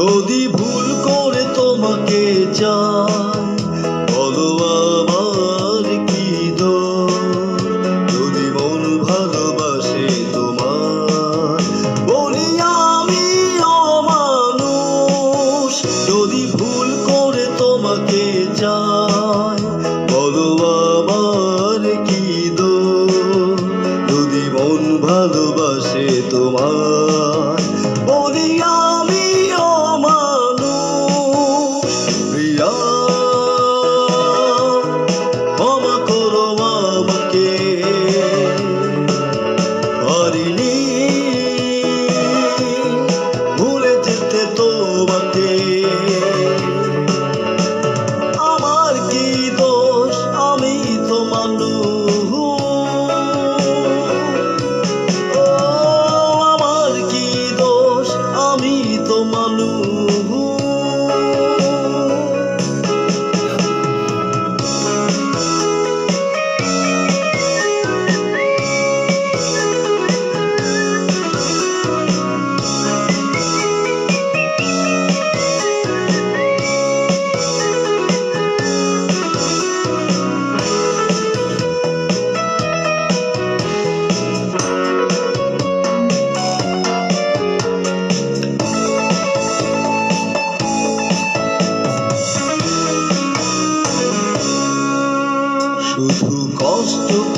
যদি ভুল Rio.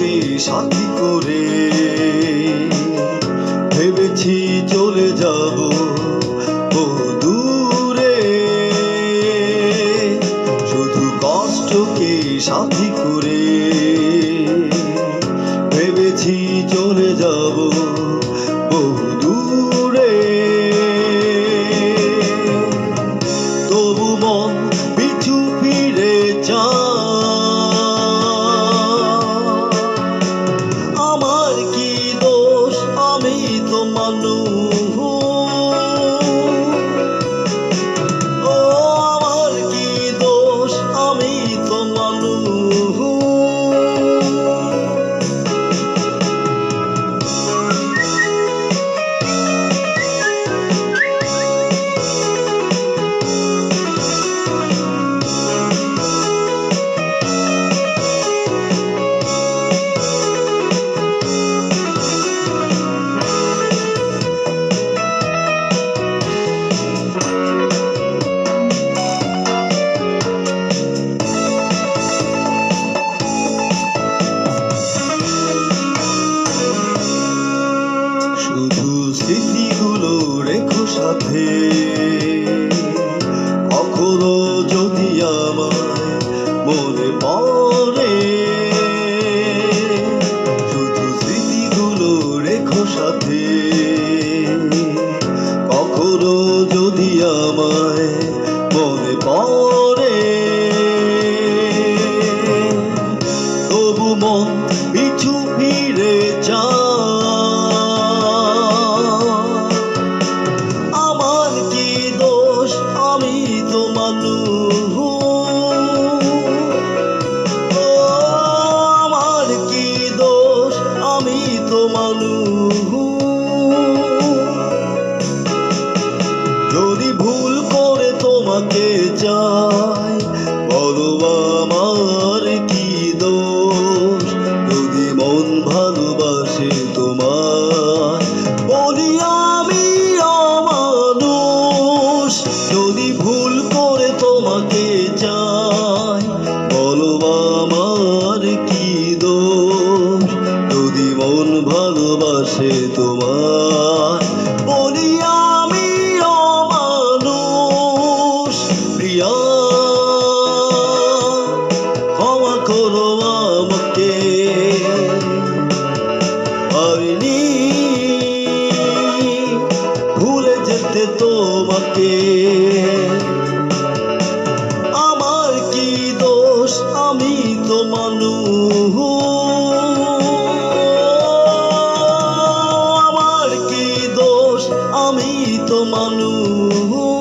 তোমাকে সাথী করে ভেবেছি চলে যাব ও দূরে। শুধু কষ্টকে সাথী করে know morrer. বলো যদি ভুল করে তোমাকে চাই, বলো আমার কি দোষ? যদি মন ভালোবাসে তোমার বলি আমি অমানুষ। যদি ভুল oh.